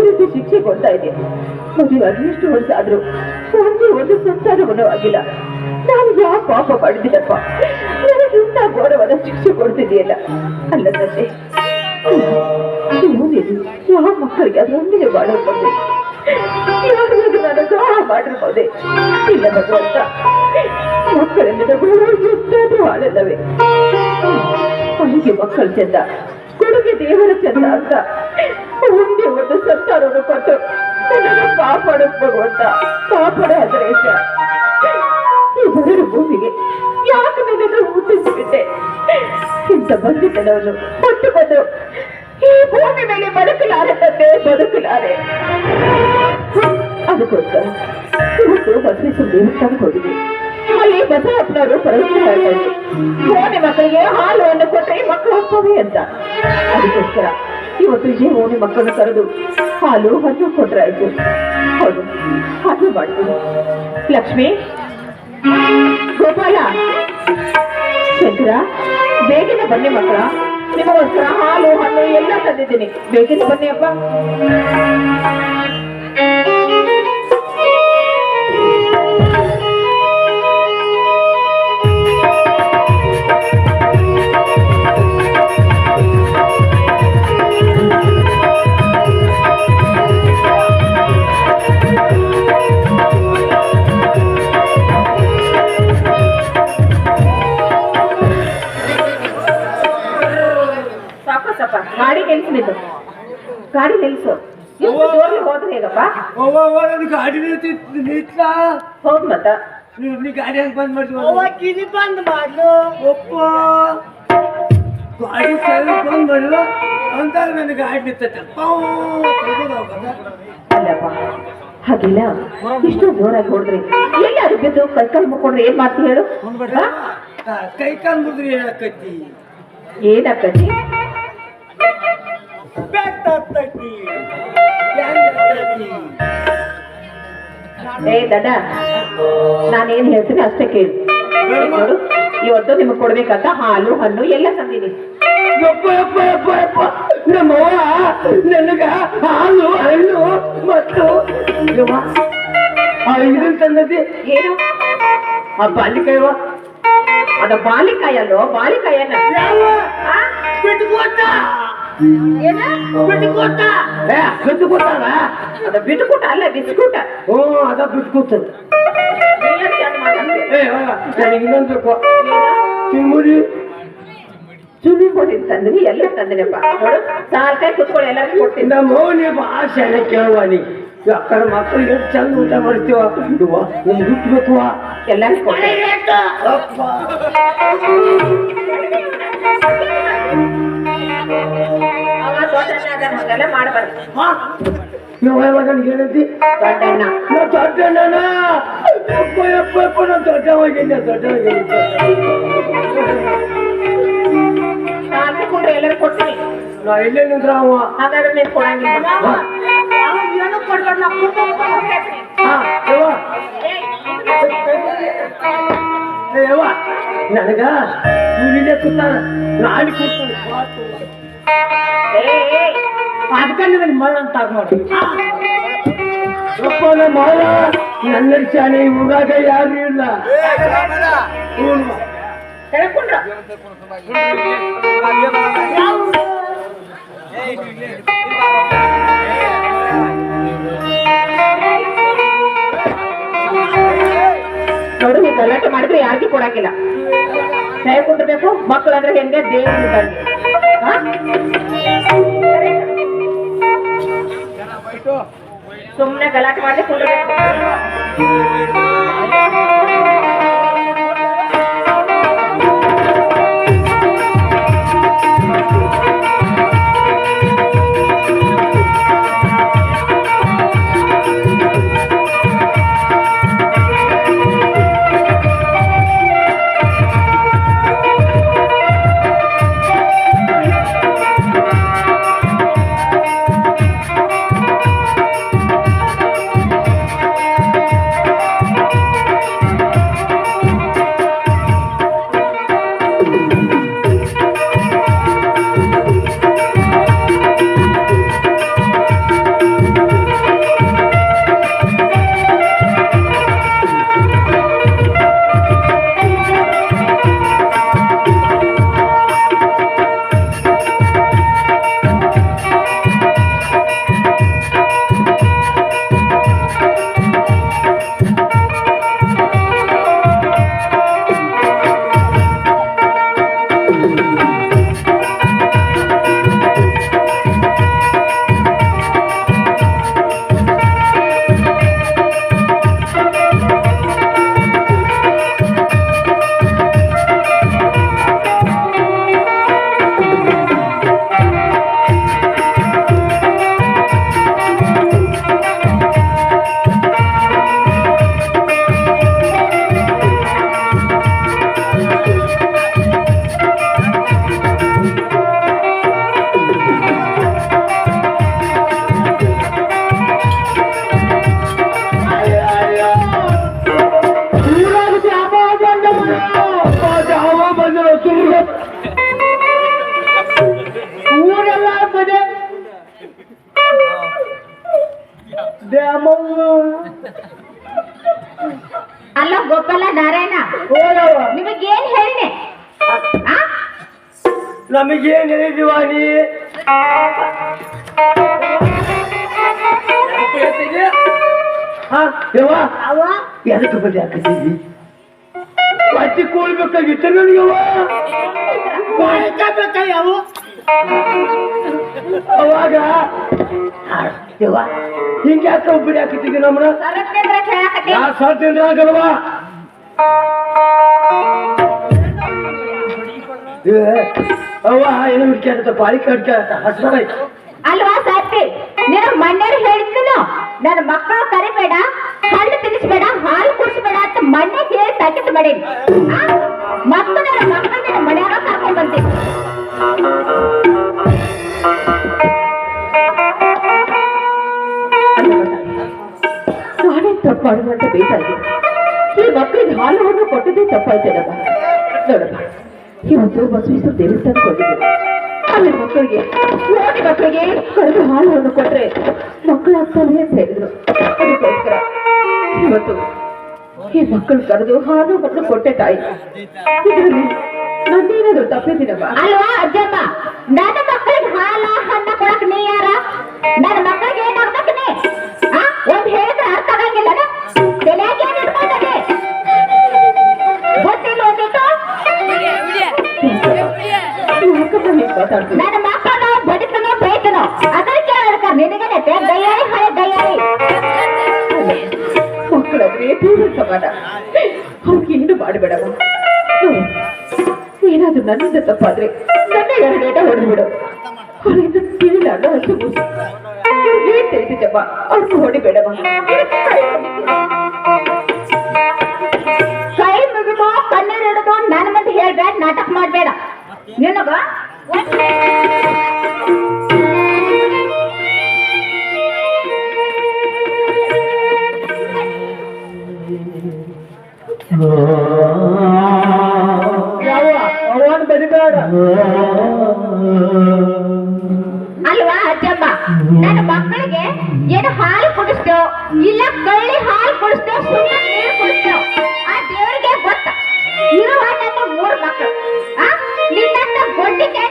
ರೀತಿ ಶಿಕ್ಷೆ ಕೊಡ್ತಾ ಇದೆ ಮದುವೆ ಎಷ್ಟು ವರ್ಷ ಆದ್ರೂ ಒಂದೇ ಒಂದು ಸಂಸಾರವನ್ನು ಆಗಿಲ್ಲ ನಾನು ಯಾವ ಪಾಪ ಮಾಡಿದ್ದೀನಪ್ಪ ನನಗೆ ಇಂಥ ಘೋರವಾದ ಶಿಕ್ಷೆ ಕೊಡ್ತಿದೆಯಲ್ಲ ಅಲ್ಲ ತಂದೆ ಯಾವ ಮಕ್ಕಳಿಗೆ ಅದರೊಂದಿಗೆ ಮಾಡಿರ್ಬೋದು ಯಾವಾಗ ಸಹ ಮಾಡಿರ್ಬೋದೆ ಇಲ್ಲ ಭಗವಂತ ಮಕ್ಕಳಿಂದ ಎಷ್ಟಾದ್ರೂ ಆಳಲ್ಲವೇ ಅವನಿಗೆ ಮಕ್ಕಳ ಚೆಂದ, ಕೊಡುಗೆ ದೇವರ ಚೆಂದ ಅಂತ ಒಂದೇ ಒಂದು ಸಂತಾನವನ್ನು ಕೊಟ್ಟು ನನ್ನನ್ನು ಕಾಪಾಡಕ್ ಭಗವಂತ ಕಾಪಾಡ ಹದರೇಶ ಈ ಬರಡು ಭೂಮಿಗೆ ಯಾಕೆ ನನ್ನನ್ನು ಊಟಿಸಿಬಿಟ್ಟೆ ಇಂಥ ಕೊಟ್ಟು ಬಂದು ಈ ಭೂಮಿ ಮೇಲೆ ಬದುಕಲಾರೆ, ತಂದೆ, ಬದುಕಲಾರೆ. ಅದಕ್ಕೋಸ್ಕರ ಇವತ್ತು ಬಸವೇಶ್ವರ ದೇವಸ್ಥಾನಕ್ಕೆ ಹೋಗಿದ್ವಿ ಅಲ್ಲಿ ಬಸವಪ್ಪನವರು ಪರವಶನ ಹೇಳ್ತಾ ಇದ್ರು ಹಾಲು ಮಕ್ಕಳಿಗೆ ಹಾಲುವನ್ನು ಕೊಟ್ಟರೆ ಮಕ್ಕಳು ಹೋಗ್ತವೆ ಅಂತ. ಅದಕ್ಕೋಸ್ಕರ ಇವತ್ತು ಇದೇ ಓಣಿ ಮಕ್ಕಳನ್ನು ಕರೆದು ಹಾಲು ಹಣ್ಣು ಕೊಟ್ಟರೆ ಆಯ್ತು ಹೌದು, ಹಾಗೆ ಮಾಡ್ತೀನಿ ಲಕ್ಷ್ಮಿ, ಗೋಪಾಲ, ಶಂಕರ, ಬೇಗನೆ ಬನ್ನಿ ಮಕ್ಕಳ. ನಿಮಗೋಸ್ಕರ ಹಾಲು, ಹಣ್ಣು ಎಲ್ಲ ತಂದಿದ್ದೀನಿ. ಬೇಗನೆ ಬನ್ನಿ ಅಪ್ಪ. ಗಾಡಿ ನಿಂತ ಹೋಗ್ ಮತ್ತ. ನೀವ್ ನೀ ಗಾಡಿ ಹೆಂಗ್ ಬಂದ್ ಮಾಡ್ತೀವಿ ಅವ್ವ ಕಿಲಿ ಬಂದ್ ಮಾಡ್ಲು. ಒಪ್ಪ? ಗಾಡಿ ಸರಿ ಬಂದ್ ಮಾಡ್ಲು ಅಂತ ನನ್ನ ಗಾಡಿ ನಿಂತೈತೆ. ಅಲ್ಲಪ್ಪ ಹಾಗಿಲ್ಲ. ಇಷ್ಟು ಜೋರಾಗಿ ಹೊಡ್ರಿ ಎಲ್ಲಿ ಅದು ಬಿದ್ದು ಕೈಕಾಲು ಮುಕ್ಕೊಂಡ್ರೆ ಏನ್ ಮಾಡ್ತಿ ಹೇಳು? ಕೈ ಕಾಲ್ ಮುರಿದ್ರಿ ಏನಾಕತಿ ಏನಾಕತಿ ಬೆಟ್ಟಾಗ್ತೈತಿ ಏ ದಡ ನಾನೇನ್ ಹೇಳ್ತೀನಿ ಅಷ್ಟೇ ಕೇಳಿ ನೋಡು ಇವತ್ತು ನಿಮಗೆ ಕೊಡ್ಬೇಕಂತ ಹಾಲು ಹಣ್ಣು ಎಲ್ಲ ತಂದೀನಿ ಯಪ್ಪ ಯಪ್ಪ ಯಪ್ಪ ಯಪ್ಪ ನಮ್ಮವ್ವ ನನಗ ಹಾಲು ಹಣ್ಣು ಮತ್ತು ಯವ್ವ, ಆ ಇದನ್ ತಂದದಿ ಏನು ಆ ಬಾಲಿಕಾಯವ ಅದ ಬಾಲಿಕಾಯಲ್ಲೋ ಬಾಲಿಕಾಯನ್ನ ಯಾವ ಬಿಟ್ಕೊಟ್ಟ ಏ ಬಿಟ್ಕೊಟ್ಟಾರ ಅದ ಬಿಟ್ಕೂಟ ಅಲ್ಲ ಬಿಸ್ಕೂಟ. ಓ ಅದ ಬಿಟ್ಕೂಟ. ಏ ನನಗೆ ಇನ್ನೊಂದು ಬೇಕು ಚುಮಿ ತಿಮ್ಮುರಿ ಚುಲಿ ಕೊಡಿ ತಂದ್ರಿ ಎಲ್ಲ ತಂದ್ರಿಪ್ಪ ನೋಡು ಸಾಲ್ಕಾಯಿ ಕುತ್ಕೊಳ್ಳಿ ಎಲ್ಲ ಕೊಡ್ತೀನಿ. ನಮ್ಮ ಮೌನಿ ಭಾಷೆ ಕೇಳುವ ನೀ. ಯಾಕಂದ್ರೆ ಮಕ್ಕಳಿಗೆ ಎಷ್ಟು ಚಂದ ಊಟ ಮಾಡ್ತೀವ ಇಡುವ ಒಂದು ಹುಟ್ಟಬೇಕು ಎಲ್ಲ ಕೊಡ್ತೀನಿ. ದೊಡ್ಡಣ್ಣ ಅದಾನ, ಹಾಗೆಲ್ಲ ಮಾಡಬಾರ್ದು ನಾವು ಯಾವಾಗ ಏನಂತಿ ದೊಡ್ಡಣ್ಣ ನಾ ದೊಡ್ಡಣ್ಣ ಯಪ್ಪ ಯಪ್ಪ ಯಪ್ಪ ನಾ ದೊಡ್ಡವಾಗಿದ್ದೆ ದೊಡ್ಡವಾಗಿದ್ದೆ ಸಾಲ್ಕಾಯಿ ಕೊಡ್ರಿ ಎಲ್ಲರಿಗೂ ಕೊಡ್ತೀನಿ ನಾ ಇಲ್ಲೇ ನಿಂದ್ರ ಅವ ಹಾಗಾದ್ರೆ ನೀನ್ ಕೊಡಂಗಿಲ್ಲ ಹಾ. ಏನು ಕೊಡ್ಬೇಡ ನಾ ಕುತ್ಕೊಂಡು ಹೋಗ್ತೀನಿ. ಹಾ, ಯವ್ವ, ಏಯ್, ಏ ಯವ್ವ, ನನಗ ಇಲ್ಲೇ ಕೂತಾನ ನಾಳೆ ಕೂತಾನೆ ಏಯ್, ಏಯ್, ಅದಕ್ಕೆ ನನಗೆ ಮಳ ಅಂತ ನೋಡಿ ಯಪ್ಪ ನಮ್ಮ ಮಾವ ನನ್ನ ಶಾಲೆ ಇವಾಗ ಯಾರು ಇಲ್ಲ. ಹೇಳ್ಕೊಂಡ್ರ? ನೋಡು ಗಲಾಟೆ ಮಾಡಿದ್ರೆ ಯಾರಿಗೂ ಕೊಡಂಗಿಲ್ಲ. ಹೇಳ್ಕೊಂಡಿರ್ಬೇಕು ಮಕ್ಕಳಂದ್ರೆ ಹೆಂಗೆ ದೇವ್ರ ಸುಮ್ನೆ ಗಲಾಟೆ ಮಾಡಿ ನಮಗೇನ್ ಹೇಳಿದಿವ ನೀ ಹಾ ಯವ್ವ. ಅವ ಎದಕ್ಕೆ ಬದಿ ಹಾಕಿದ್ದೀವಿ ಹೊಟ್ಟೆ ಕೂಳ್ಬೇಕಾಗಿತ್ತು ನನಗವ್ವ ಅವು ಅವಾಗ. ಹಿಂಗೆ ಯಾಕೆ ಒಬ್ಬಡಿ ಹಾಕಿದ್ದೀವಿ ನಮ್ಮನ್ನ? ಸರತ್ನೇಂದ್ರ ಕೇಳಾಕತ್ತಿ. ಯಾ ಸಾಧ್ಯ ಆಗಲ್ವಾ? ಅವ್ವ, ಏನು ಹುಡ್ಕ್ಯಾಡತ್ತ ಬಾಳಿ ಕಡ್ಕ್ಯಾಡತ್ತ ಅಲ್ವಾ ಸಾತ್ವಿ ನೀನು ಮಣ್ಣೇರು ಹೇಳಿದ್ನು ನನ್ನ ಮಕ್ಕಳು ಕರಿಬೇಡ ಹಣ್ಣು ತಿನ್ನಿಸ್ಬೇಡ, ಹಾಲು ಕುಡಿಸ್ಬೇಡ ಅಂತ ಮಣ್ಣೆ ಹೇಳಿ ತಾಕೀತು ಮಾಡಿ ಮತ್ತು ನನ್ನ ಮಕ್ಕಳು ನಿನ್ನ ಮನೆಯಾಗ ಕರ್ಕೊಂಡ್ ಬಂದಿ. ನಾನೇ ತಪ್ಪು ಮಾಡುವಂತ ಬೇಕಾಗಿದೆ ಈ ಮಕ್ಕಳಿಗೆ ಹಾಲು ಕೊಟ್ಟದೇ ತಪ್ಪಾಯ್ತೇನಪ್ಪ ನೋಡಮ್ಮ ಇವತ್ತು ಬಸವೇಶ್ವರ ದೇವಸ್ಥಾನ ಕೊಟ್ಟಿದ್ದೆ ಅಲ್ಲಿ ಮಕ್ಕಳಿಗೆ, ನೋಡಿ ಮಕ್ಕಳಿಗೆ, ಕಳೆದು ಹಾಲು ಹಣ್ಣು ಕೊಟ್ರೆ ಮಕ್ಕಳಾಗ್ತಾರೆ ಅಂತ ಹೇಳಿದ್ರು. ಅದಕ್ಕೋಸ್ಕರ ಇವತ್ತು ಈ ಮಕ್ಕಳು ಕರೆದು ಹಾಲು ಮತ್ತು ಕೊಟ್ಟೆ ತಾಯಿ. ಇದರಲ್ಲಿ ನಂದೇನಾದ್ರು ತಪ್ಪಿದ್ದೀನಪ್ಪ? ಅಲ್ವಾ ಅಜ್ಜಮ್ಮ ನನ್ನ ಮಕ್ಕಳಿಗೆ ಹಾಲ ಹಣ್ಣ ನೀ ಯಾರ? ನನ್ನ ಮಕ್ಕಳಿಗೆ ನೀ? ನನ್ನ ಮಕ್ಕಳು ಬಡಿತನೋ, ಬೈತನೋ. ಅದರ ಕೇಳಕ ನಿನಗೇನೆ ದಯ್ಯಾರಿ ಹಳೆ ದಯ್ಯಾರಿ ಮಕ್ಕಳಾದ್ರೆ ದೇವ್ರ ಸಮಾನ. ಅವ್ರಿಗೆ ಏನು ಮಾಡಬೇಡವ. ಏನಾದ್ರೂ ನನ್ನಿಂದ ತಪ್ಪಾದ್ರೆ ನನ್ನ ಎರಡೇಟ ಹೊಡೆದ್ಬಿಡು. ಅವರಿಂದ ತಿಳಿದಾಡ ಹಸು ಏನ್ ತಿಳಿಸಿದ್ದಮ್ಮ ಅವ್ರನ್ನ ಹೊಡಿಬೇಡವ. ಕೈ ಮುಗಿದು ಕಣ್ಣೀರ್ ಹಿಡಿದು ನನ್ನ ಮಂದಿ ಹೇಳ್ಬೇಡ, ನಾಟಕ ಮಾಡ್ಬೇಡ. ನಿನಗ ಅಲ್ವಾ ಅಜ್ಜಮ್ಮ? ನನ್ನ ಮಕ್ಕಳಿಗೆ ಏನು ಹಾಲು ಕುಡಿಸ್ತೋ ಇಲ್ಲ ಕಳ್ಳಿ ಹಾಲು ಕುಡಿಸ್ತೋ ಸುಮ್ಮನೆ ನೀರು ಕುಡಿಸ್ತೋ ಆ ದೇವರಿಗೆ ಗೊತ್ತ. ಇರುವ ನನ್ನ ಮೂರು ಮಕ್ಕಳು. ನಿನ್ನಂತ ಗೊಡ್ಡಿಗೆ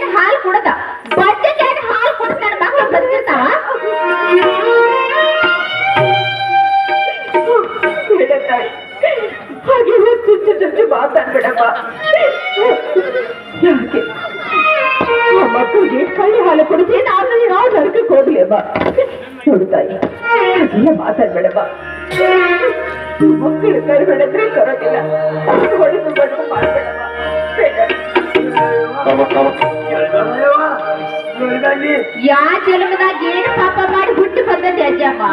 ಯಾ ಜನ್ಮದಾಗ ಏನ್ ಪಾಪ ಮಾಡಿ ಹುಟ್ಟಿ ಬಂದದ್ದೆ ಅಜ್ಜಮ್ಮ?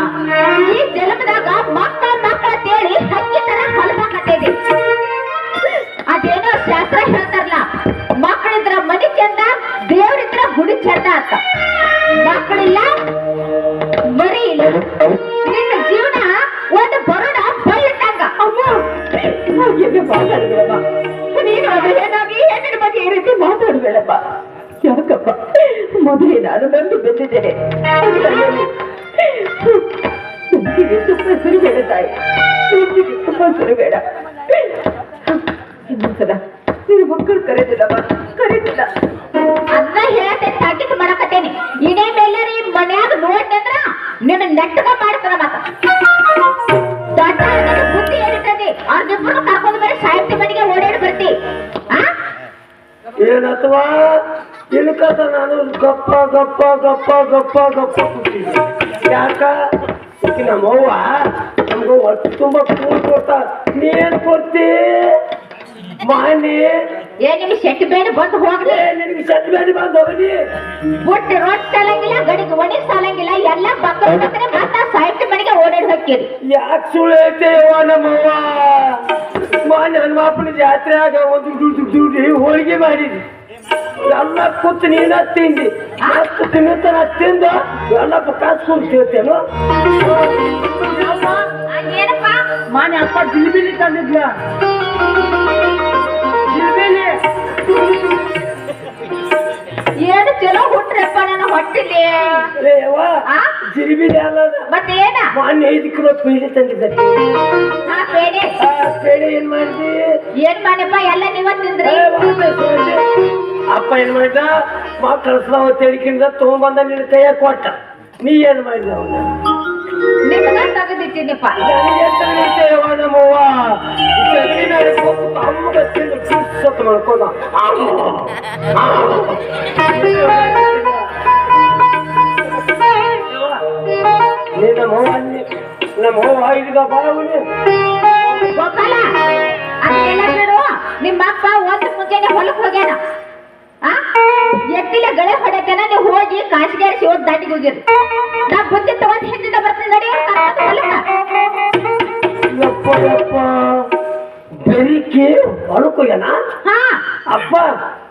ಈ ಜನ್ಮದಾಗ ಮಕ್ಕಳ ಮಕ್ಕಳ ತೇಳಿ ಹಕ್ಕಿ ತರ ಹೊಲಸಾಕತ್ತೇನೆ ಅದೇನೋ ಶಾಸ್ತ್ರ ಹೇಳ್ತಾರಲ್ಲ, ಮಕ್ಕಳಿದ್ರ ಮನಿ ಚಂದ, ದೇವ್ರಿದ್ರ ಗುಡಿ ಚಂದ ಅಂತ. ಮಕ್ಕಳಿಲ್ಲ, ಮರಿ ಇಲ್ಲ. ನಿನ್ನ ಜೀವನ ಒಂದು ಬರೋಣ ಬಳ್ಳಿಟ್ಟಂಗ ಅಮ್ಮ? ಅದೇನಾಗಿ ಹೆಣ್ಣಿನ ಬಗ್ಗೆ ಈ ರೀತಿ ಮಾತಾಡ್ಬೇಡಮ್ಮ ಯಾಕಪ್ಪ? ಮೊದಲೇ ನಾನು ನಂಬಿ ಬಂದಿದ್ದೇನೆ ತುಂಬ ನೀನು ಕರೆದಿಲ್ಲ ಮಾಡಕತ್ತೇನೆ ಮೇಲೆ ಮನ್ಯಾಗ ನಿನ್ನ ನೆಟ್ಟಗ ಮಾಡ್ತಾರ ಬುದ್ಧಿ ಏನಿರ್ತದೆ ಅವ್ರನ್ನಿಬ್ರು ಕರ್ಕೊಂಡು ಬರೀ ಸಾಹಿತ್ಯ ಮನೆಗೆ ಓಡಿ ಏನತ್ವಾ? ಇಲ್ಕತ ನಾನು ಗಪ್ಪ ಗಪ್ಪ ಗಪ್ಪ ಗಪ್ಪ ಗಪ್ಪ ಕೂತಿದ್ದೆ. ಯಾಕ? ಈಕಿ ನಮ್ಮವ್ವ ನಮ್ಗೆ ಹೊಟ್ಟೆ ತುಂಬ ಕೂಲ್ ಕೊಡ್ತಾಳ. ನೀನ್ ಕೊಡ್ತಿ? ಮಾನಿ ಏ ನಿಮ್ ಶೆಟ್ಟಿ ಬೇಡ ಬಂದು ಹೋಗ್ಲಿ. ನಿನಗೆ ಸತ್ ಬೇಡಿ ಬಂದು ಹೋಗಿ ಬುಟ್ಟಿ ರೊಟ್ಟಿ ಸಾಲಂಗಿಲ್ಲ ಗಡಿಗೆ ಒಣಗಿ ಸಾಲಂಗಿಲ್ಲ ಎಲ್ಲ ಬಕ್ಕ ಮತ್ತ ಸಾಹಿತ್ಯ ಮನೆಗೆ ಓಡಾಡಿ ಹೋಗ್ತೀರಿ. ಯಾಕೆ ಸುಳ್ಳು ಹೇಳ್ತೇವ ನಮ್ಮವ್ವ? ಮಾನ್ಯ ಹನುಮಪ್ಪನ ಜಾತ್ರೆಯಾಗ ಒಂದು ದುಡ್ಡು ದುಡ್ಡು ಹೋಳಿಗೆ ಮಾಡಿದ್ವಿ. ಎಲ್ಲ ಕೂತ್ ನೀನ ತಿಂದಿ. ಎಷ್ಟು ತಿನ್ನುತ್ತಾನ ತಿಂದ ಎಲ್ಲ ಕಾಸ್ಕೊಂಡು ತಿಂತೇನು? ಮಾನೆ ಅಪ್ಪ ಬಿಲ್ಬಿಲಿ ತಂದಿದ್ಲ ಜಿಲ್ಬಿಲಿ ಏನು ಚಲೋ ಹುಟ್ರಪ್ಪ ನನ್ನ ಹೊಟ್ಟಿಲಿ? ಅಲ್ಲ. ಮತ್ತೇನ? ಮೊನ್ನೆ ಐದು ಕಿಲೋ ಪೇಡೆ ತಂದಿದ್ದೆ. ಹಾ ಪೇಡೆ ಏನ್ ಮಾಡಿದಿ? ಏನ್ ಮಾಡಪ್ಪ ಎಲ್ಲ ನೀವ ತಿಂದ್ರಿ. ಅಪ್ಪ ಏನ್ ಮಾಡಿದ? ಮಾ ಕಳ್ಸ್ಲಾವ ತೇಳಿಕಿಂದ ತಗೊಂಬಂದ ನಿನ್ನ ಕೈಯಾಗ ಕೊಟ್ಟ. ನೀ ಏನ್ ಮಾಡಿದ ತೆಗೆದಿಟ್ಟಿನಿಪ್ಪ ತಂದಿದ್ದೇವ ನಮ್ಮವ್ವ? ತಿಂದು ಸತ್ತು ಮಾಡ್ಕೋದ ಅದೆಲ್ಲ ಬಿಡು ನಿಮ್ಮ ಅಪ್ಪ ಒಂದು ಮುಂಜಾನೆ ಹೊಲಕ್ ಹೋಗ್ಯಾನ. ಎತ್ತಿಲೆ ಗಳೆ ಹೊಡೆತನ ನೀವು ಹೋಗಿ ಕಾಸಿಗೆ ಹೋಗಿ ದಾಟಿಗೆ ಹೋಗಿರಿ. ನಾ ಬುದ್ಧಿ ತಗೊಂಡ್ ಹಿಂದಿಂದ ಬರ್ತೀನಿ ನಡಿ ಕರ್ಕೊಂಡ್ ಹೊಲಕ್ಕ. ಅಪ್ಪ.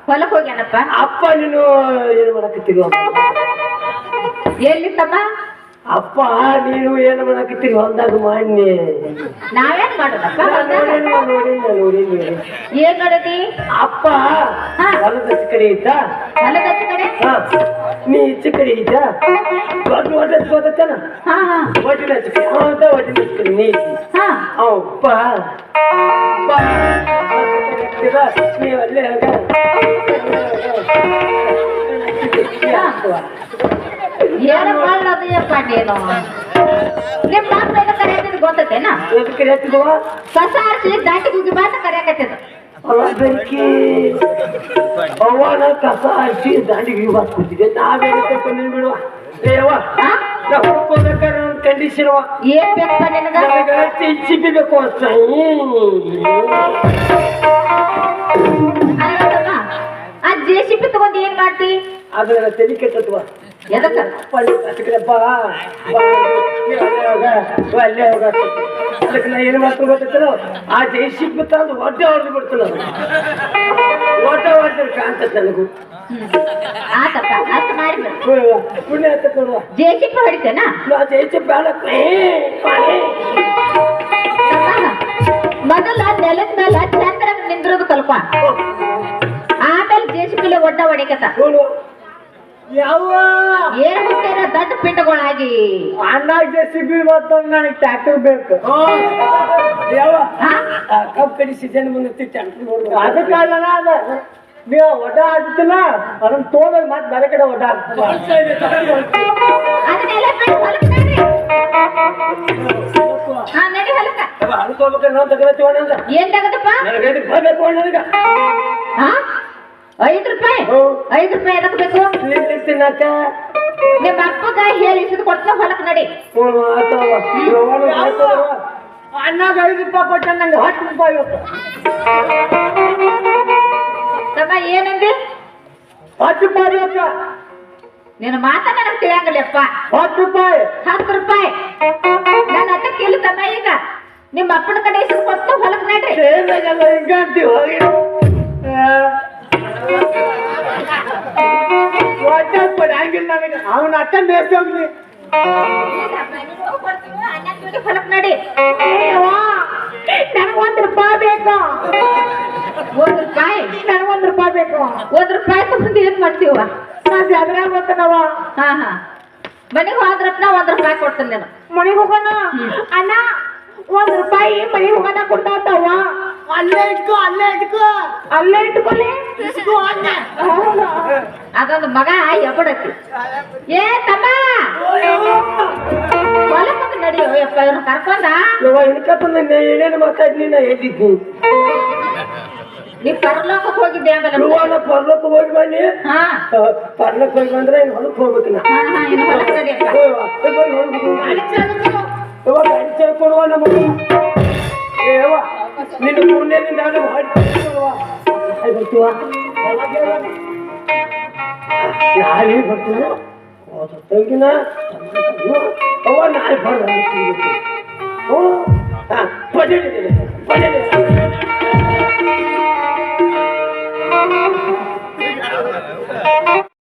ಹೊಲಕ್ ಹೋಗ್ಯಾನಪ್ಪ. ಅಪ್ಪ ನೀನು ಏನು ಮಾಡಕತ್ತೀರಿ? ಎಲ್ಲಿ ತಮ್ಮ ಅಪ್ಪ ನೀನು ಏನು ಮಾಡಕತ್ತಿರಿ? ಹೊಲ್ದಾಗ ಮಾಡಿ ನಾವೇನ್ ಮಾಡೋದಪ್ಪ ಹೊಲ್ದಾಗ? ನೋಡಿ ನೋಡಿ ಏನ್ ಮಾಡತಿ ಅಪ್ಪ. ಹೊಲದ ಕಡೆ ಇದ್ದ? ಹೊಲದ ಆಚೆ ಕಡೆ ಹಾ. ನೀ ಈಚೆ ಕಡೆ ಇದ್ದ ದೊಡ್ಡ ಹೊಟ್ಟೆ ಗೊತ್ತೇನ ಹಾ ಹಾ ಒಟ್ಟಿನ ಆಚೆ ಕಡೆ ಅವ ಅಂತ ಒಟ್ಟಿನ ಆಚೆ ಕಡೆ ನೀ ಇದ್ದಿ. ಹಾ ಅಪ್ಪ ಅಪ್ಪ ನೀವು ಅಲ್ಲೇ ಹೋಗ ಏನು ಮಾಡೋದಯ್ಯಪ್ಪ ನೀನು ನಿಮ್ಮ ಅಪ್ಪ ಏನು ಕರೆಯತ್ತಿದ್ ಗೊತ್ತೇನ ಎದಕ್ಕೆ ಹೇಳ್ತಿದ್ವ ಕಸ ಆರಿಸಿ ದಾಟಿಗೆ ಹೋಗಿ ಮಾತ ಕರೆಯಕತ್ತಿದ ಅವ ಬೆಂಕಿ ಅವನ ಕಸ ಹಚ್ಚಿ ದಾಂಡಿಗೆ ಇವ್ ಹಾಕ್ಬಿಟ್ಟಿದೆ ನಾವೇನು ತಗೊಂಡು ಬಿಡುವ ಏವ ಆ? ನಾ ಹುಡ್ಕೋಬೇಕಾದ್ರೆ ಒಂದು ಕಂಡೀಷನ್ ಅವ ಏನ್ ಬೇಕಪ್ಪ ನಿನಗ ನನಗೆ ಚಿಪ್ಪಿ ಬೇಕು ಅಂತ ಅಲ್ಲಮ್ಮ ಆ ಜೆ ಸಿ ಪಿ ತಗೊಂಡ್ ಏನ್ ಮಾಡ್ತಿ ಅದನ್ನ ತಲೆ ಕೆಟ್ಟತ್ವ ಎದಕ್ಕ ಪಳ್ಳಿ ಕಡೆ ಬಾ ಬಾ ನೀವ್ ಅಲ್ಲೇ ಹೋಗ ಬಾ ಅಲ್ಲೇ ಹೋಗ ಅದಕ್ಕೆ ನಾ ಏನು ಮಾಡ್ತೀನಿ ಗೊತ್ತಿಲ್ಲ ಆ ಜೈಸಿಪ್ ತಂದು ಒಡ್ಡೆ ಹೊಡೆದು ಬಿಡ್ತಾನ ಒಡ್ಡೆ ಹೊಡೆದ್ರೆ ಕಾಣ್ತದೆ ನನಗೂ ಆತಪ್ಪ ಅಷ್ಟು ಮಾಡಿಬಿಡು ಹ್ಞೂ, ಪುಣ್ಯ ಆಯ್ತದ ನೋಡುವ ಜೆ ಸಿ ಪಿ ಹೊಡಿತೇನ ನಾ ಜೈಸಿಪ್ ಬೇಡ ಏ, ಪಾಣಿ. ಮೊದಲ ನೆಲದ ಮೇಲೆ ಚಂದ್ರ ನಿಂದ್ರದು ಕಲ್ಪ ಆಮೇಲೆ ಜೆ ಸಿ ಪಿಲೆ ಒಡ್ಡ ಹೊಡಿಕತ್ತ ನೋಡು ಯಾವ? ಏನ್ ಹುಟ್ಟಾರ ದೊಡ್ಡ ಪಿಂಡಗಳಾಗಿ ಅಣ್ಣ ಜೆಸಿಬಿ ಮತ್ತು ನನಗೆ ಟ್ರ್ಯಾಕ್ಟರ್ ಬೇಕು. ಯಾವ? ಕಬ್ಬು ಕಡಿ ಸೀಸನ್ ಬಂದೈತಿ ಟ್ರ್ಯಾಕ್ಟರ್ ಅದಕ್ಕಾಗಲ್ಲ ಅದ. ನೀವು ಒಡ್ಡ ಹಾಕ್ತಿಲ್ಲ ಅದನ್ನ ತೋದಾಗ ಮತ್ತೆ ಬೇರೆ ಕಡೆ ತಗೋತೀವ ಅನ್ನೋದ ಏನ್ ತಗದಪ್ಪ? ನನಗೆ ಬರ್ಬೇಕು ಐದು ರೂಪಾಯಿ ಹ್ಮ್. ಐದು ರೂಪಾಯಿ ಎದಕ್ ಬೇಕು ಇಲ್ಲಿ ತಿನ್ನಕ ನಿಮ್ಮ ಅಪ್ಪಗ ಹೇಳಿ ಇಸಿದು ಕೊಡ್ತಾ ಹೊಲಕ್ ನಡಿ ಹ್ಞೂ ಆಯ್ತವ ಅಣ್ಣಾಗ ಐದು ರೂಪಾಯಿ ಕೊಟ್ಟ ನಂಗೆ ಹತ್ತು ರೂಪಾಯಿ ಇವತ್ತು ತಮ್ಮ ಏನಂದಿ ಹತ್ತು ರೂಪಾಯಿ ಇವತ್ತು ನಿನ್ನ ಮಾತ ನನಗ್ ತಿಳಿಯಂಗಿಲ್ಲಪ್ಪ ಹತ್ತು ರೂಪಾಯಿ ಹತ್ತು ರೂಪಾಯಿ ನನ್ನ ಹತ್ತಕ್ಕೆ ಇಲ್ಲ ತಮ್ಮ ಈಗ ನಿಮ್ಮ ಅಪ್ಪನ ಕಡೆ ಇಸಿದು ಕೊಡ್ತಾ ಹೊಲಕ್ ನಡ್ರಿ ಸೇರಿದಾಗೆಲ್ಲ ಹಿಂಗ ಅಂತೀವಿ ಹೋಗಿ ಹೊಟ್ಟೆ ಪಡಂಗಿಲ್ಲ ನನಗೆ ಅವನ ಅಟ್ಟ ದೇಶ ಹೋಗ್ಲಿ ನಡಿ ನನಗ್ ಒಂದ್ ರೂಪಾಯಿ ಬೇಕು ಒಂದ್ ರೂಪಾಯಿ ನನಗೊಂದ್ ರೂಪಾಯಿ ಬೇಕು ಒಂದ್ ರೂಪಾಯಿ ತಗೊಂಡು ಏನ್ ಮಾಡ್ತೀವ ಗೊತ್ತನವ ಹಾ ಹಾ. ಮನೆಗೆ ಹೋದ್ರಪ್ಪ ಒಂದ್ ರೂಪಾಯಿ ಕೊಡ್ತೀನಿ ನಾನು. ಮನೆಗೆ ಹೋಗೋಣ? ಅಣ್ಣ ಒಂದ್ ರೂಪಾಯಿ ಮನೆಗೆ ಹೋಗೋಣ ಕೊಡ್ತಾವ ಅಲ್ಲೇ ಇಟ್ಕೋ ಅಲ್ಲೇ ಇಟ್ಕೋ ಅಲ್ಲೇ ಇಟ್ಕೊಳ್ಳಿ ಇಸ್ಕೋ ಅಣ್ಣ ಅದೊಂದು ಮಗ ಎಬ್ಬಡತಿ ಏ ತಮ್ಮ ಹೊಲಕ್ಕೆ ನಡಿಯೋ ಯಪ್ಪ ಇವ್ರನ್ನ ಕರ್ಕೊಂಡ ಯವ್ವ ಇನ್ಕತ್ತ ಏನೇನು ಮಾತಾಡಿ ನಾ ಹೇಳಿದ್ನಿ ನೀ ಪರಲೋಕಕ್ಕೆ ಹೋಗಿದ್ದೆ ಆಮೇಲೆ ಯವ್ವ ನಾ ಪರ್ಲಕ್ಕೆ ಹೋಗಿ ಬನ್ನಿ ಹಾ ಪರ್ಲಕ್ಕೆ ಹೋಗಿ ಬಂದ್ರೆ ಇನ್ನು ಹೊಲಕ್ಕೆ ಹೋಗ್ಬೇಕು ನಾ ಹಾ ಹಾ ಇನ್ನು ಹೊರಗೆ ನಡಿಯಪ್ಪ. ಯವ್ವ, ಯವ್ವ, ಹೊಲಕ್ಕೆ ಹೋಗ್ಬೇಕು. ಯವ್ವ ಗಂಟು ಸೇರ್ಕೊಡುವ ನಮಗೆ ಏವ ನಿನ್ನ ಪುಣ್ಯದಿಂದ ನಾವು ಹೊಡ್ತೀವ ಅಲ್ಲಿ ಬರ್ತೀವ ನಾಳೆ ಬರ್ತೀವ ಸತ್ತೋಗಿನ ಅವ್ವ ನಾಳೆ ಬಡ ಓ ಹಾಂ ಬಜೆಟ್ ಇದೆ ಬಜೆಟ್ ಇದೆ